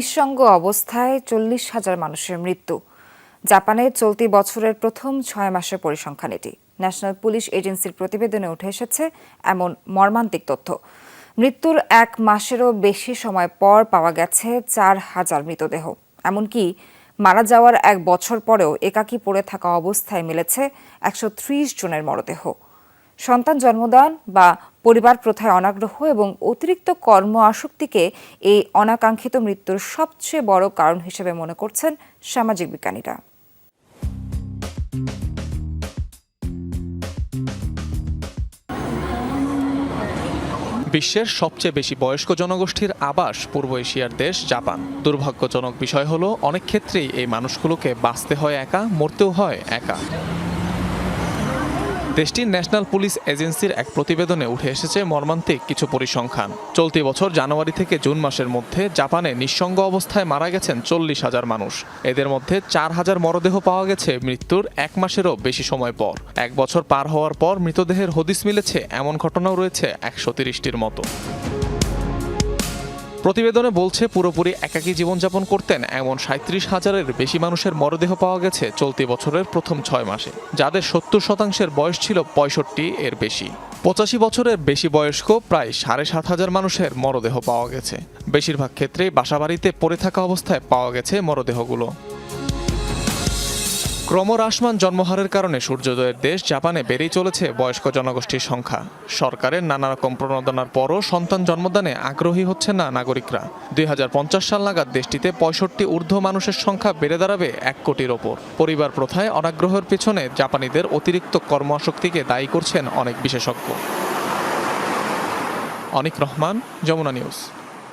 নিঃসঙ্গ অবস্থায় চল্লিশ হাজার মানুষের মৃত্যু। জাপানে চলতি বছরের প্রথম ছয় মাসের পরিসংখ্যান এটি। ন্যাশনাল পুলিশ এজেন্সির প্রতিবেদনে উঠে এসেছে এমন মর্মান্তিক তথ্য। মৃত্যুর এক মাসেরও বেশি সময় পর পাওয়া গেছে চার হাজার মৃতদেহ। এমনকি মারা যাওয়ার এক বছর পরেও একাকী পড়ে থাকা অবস্থায় মিলেছে একশো ত্রিশ জনের মরদেহ। সন্তান জন্মদান বা পরিবার প্রথায় অনাগ্রহ এবং অতিরিক্ত কর্ম আসক্তিকে এই অনাকাঙ্ক্ষিত মৃত্যুর সবচেয়ে বড় কারণ হিসেবে মনে করছেন সামাজিক বিজ্ঞানীরা। বিশ্বের সবচেয়ে বেশি বয়স্ক জনগোষ্ঠীর আবাস পূর্ব এশিয়ার দেশ, জাপান। দুর্ভাগ্যজনক বিষয় হলো, অনেক ক্ষেত্রেই এই মানুষগুলোকে বাঁচতে হয় একা, মরতেও হয় একা। দেশটির ন্যাশনাল পুলিশ এজেন্সির এক প্রতিবেদনে উঠে এসেছে মর্মান্তিক কিছু পরিসংখ্যান। চলতি বছর জানুয়ারি থেকে জুন মাসের মধ্যে জাপানে নিঃসঙ্গ অবস্থায় মারা গেছেন চল্লিশ হাজার মানুষ। এদের মধ্যে চার হাজার মরদেহ পাওয়া গেছে মৃত্যুর এক মাসেরও বেশি সময় পর। এক বছর পার হওয়ার পর মৃতদেহের হদিস মিলেছে, এমন ঘটনাও রয়েছে একশো তিরিশটির মতো। প্রতিবেদনে বলছে, পুরোপুরি একাকী জীবনযাপন করতেন এমন সাঁত্রিশ হাজারের বেশি মানুষের মরদেহ পাওয়া গেছে চলতি বছরের প্রথম ছয় মাসে, যাদের সত্তর শতাংশের বয়স ছিল পঁয়ষট্টি এর বেশি। পঁচাশি বছরের বেশি বয়স্ক প্রায় সাড়ে সাত হাজার মানুষের মরদেহ পাওয়া গেছে। বেশিরভাগ ক্ষেত্রেই বাসাবাড়িতে পড়ে থাকা অবস্থায় পাওয়া গেছে মরদেহগুলো। ক্রমহ্রাসমান জন্মহারের কারণে সূর্যোদয়ের দেশ জাপানে বেড়েই চলেছে বয়স্ক জনগোষ্ঠীর সংখ্যা। সরকারের নানা রকম প্রণোদনার পরও সন্তান জন্মদানে আগ্রহী হচ্ছে না নাগরিকরা। দুই হাজার পঞ্চাশ সাল নাগাদ দেশটিতে পঁয়ষট্টি ঊর্ধ্ব মানুষের সংখ্যা বেড়ে দাঁড়াবে এক কোটির ওপর। পরিবার প্রথায় অনাগ্রহের পেছনে জাপানিদের অতিরিক্ত কর্মশক্তিকে দায়ী করছেন অনেক বিশেষজ্ঞ। অনিক রহমান, যমুনা নিউজ।